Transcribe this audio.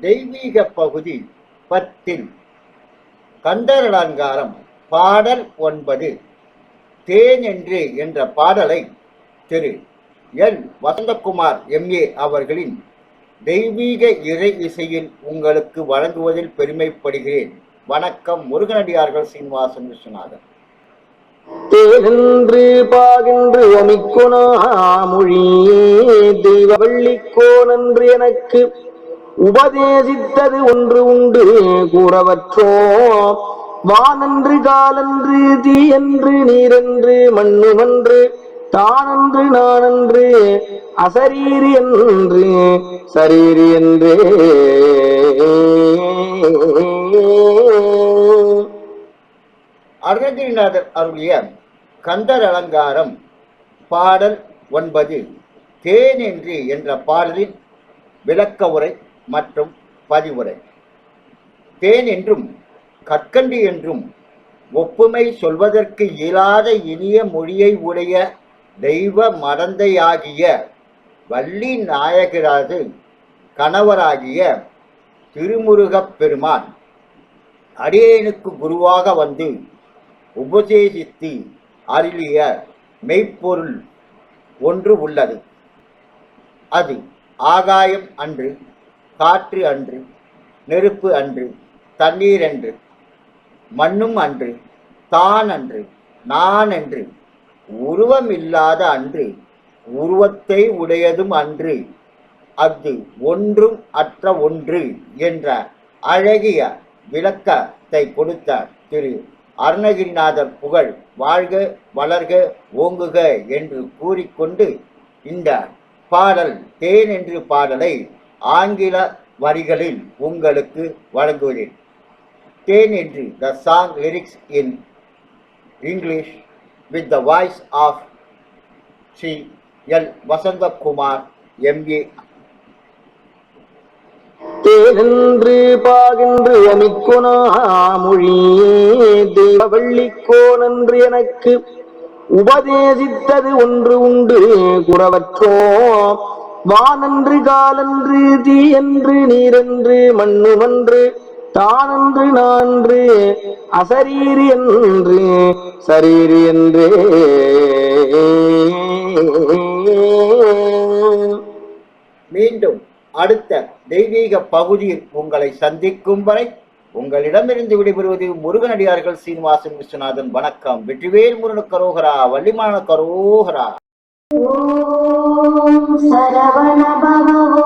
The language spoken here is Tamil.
தெய்வீக பகுதி பத்தில். கந்தர் அலங்காரம் பாடல் ஒன்பது. தேன் என்று என்ற பாடலை திரு. என். வசந்தகுமார் எம்ஏ அவர்களின் தெய்வீக இறை இசையில் உங்களுக்கு வழங்குவதில் பெருமைப்படுகிறேன். வணக்கம் முருகனடியார்கள் சீனிவாசன் விஸ்வநாதன். தேனென்று பாகின்று அமிக்குணா மொழியே தெய்வ வள்ளிக்கோனன்று எனக்கு உபதேசித்தது ஒன்று உண்டு கூறவற்றோ? வானன்று காலன்று தீயன்று நீரென்று மண்ணுமன்று தானன்று நானன்று அசரீரி என்று சரீரி என்று. அருணகிரிநாதர் அருளிய கந்தர் அலங்காரம் பாடல் ஒன்பது தேன் என்று என்ற பாடலின் விளக்க உரை. மற்றும் பதிவுரை. தேன் என்றும் கற்கண்டு என்றும் ஒப்புமை சொல்வதற்கு இயலாத இனிய மொழியை உடைய தெய்வ மடந்தையாகிய வள்ளி நாயகராது கணவராகிய திருமுருகப் பெருமான் அடியேனுக்கு குருவாக வந்து உபதேசித்து அருளிய மெய்ப்பொருள் ஒன்று உள்ளது. அது ஆகாயம் அன்று காற்று அன்று நெருப்பு அன்று தண்ணீர் அன்று மண்ணும் அன்று தான் அன்று நான் என்று உருவமில்லாத அன்று உருவத்தை உடையதும் அன்று அஃது ஒன்றும் அற்ற ஒன்று என்ற அழகிய விளக்கத்தை கொடுத்த திரு அருணகிரிநாதர் புகழ். வாழ்க வளர்க ஓங்குக என்று கூறிக்கொண்டு இந்த பாடல் தேன் என்று பாடலை ஆங்கில வரிகளில் உங்களுக்கு வழங்குகிறேன். தேன் என்று the song lyrics in English with the voice of Sri L Vasanthakumar MA தேனென்று பாகின்று அமிக்குணா மொழியே தெய்வ எனக்கு உபதேசித்தது ஒன்று உண்டு குறவற்றோம். வானன்று காலன்று தீயன்று நீரன்று மண்ணுமன்று தானன்று நான்று அசரீரி என்று சரீரி என்று. மீண்டும் அடுத்த தெய்வீக பகுதியில் உங்களை சந்திக்கும் வரை உங்களிடமிருந்து விடைபெறுவது முருகனடியார்கள் சீனிவாசன் விஸ்வநாதன். வணக்கம். வெற்றிவேல் முருகன் கரோகரா வள்ளிமான கரோகரா. ఓం సరవణ భవ